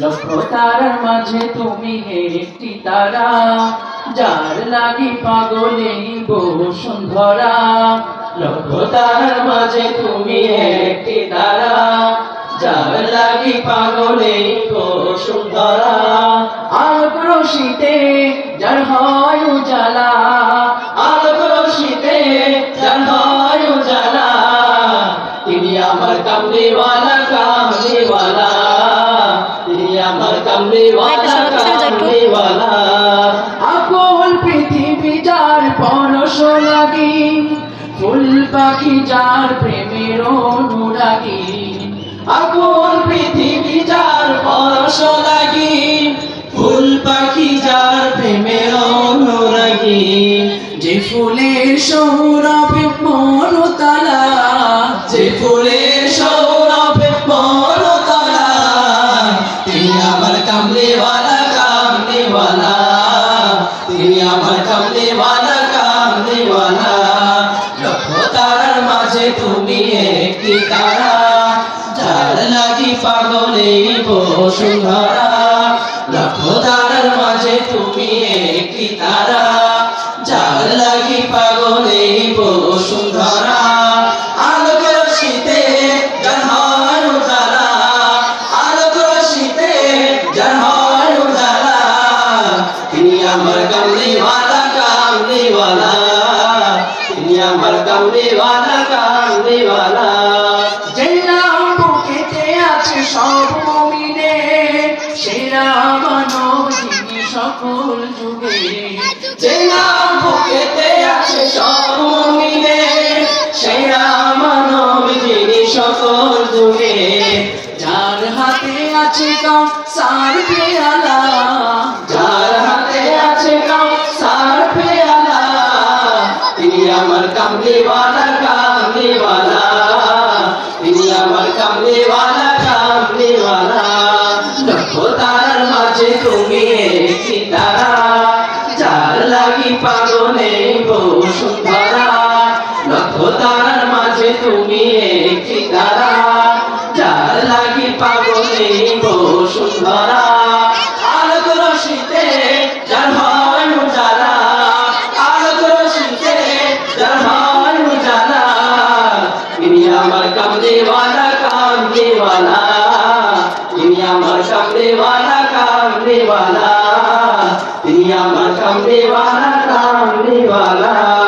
লক্ষ তারার মাঝে তুমি একটি তারা, যার লাগি পাগলে বসুন্ধরা লক্ষ তারার মাঝে তুমি একটি তারা, যার লাগি পাগলে বসুন্ধরা আলোক যার হয় উজালা আলোক যার হয় উজালা। তিনি আমার কামলিওয়ালা পৃথিবী যার পরশ লাগি ফুল পাখি যার প্রেমের অনুরাগী। আকল পৃথিবী যার পরশ লাগি ফুল পাখি যার প্রেমের অনুরাগী। যে ফুলের সৌরভে তিনি আমার কামলিওয়ালা কামলিওয়ালা লক্ষ তারার মাঝে তুমি একটি তারা যার লাগি পাগলে বসুন্ধরা লক্ষ তারার মাঝে তুমি একটি তারা যার লাগি পাগলে নাম বুকেতে আছে সব মুমিনে সেরা মানব যিনি সকল যুগে। যে নাম বুকেতে আছে সব মুমিনে মানব যিনি সকল যুগে। যার হাতে আছে সার পেয়ালা লক্ষ তারার মাঝে তুমি একটি তারা। যার লাগি পাগলে বসুন্ধরা। লক্ষ তারার মাঝে তুমি একটি তারা। কামদেওয়ালা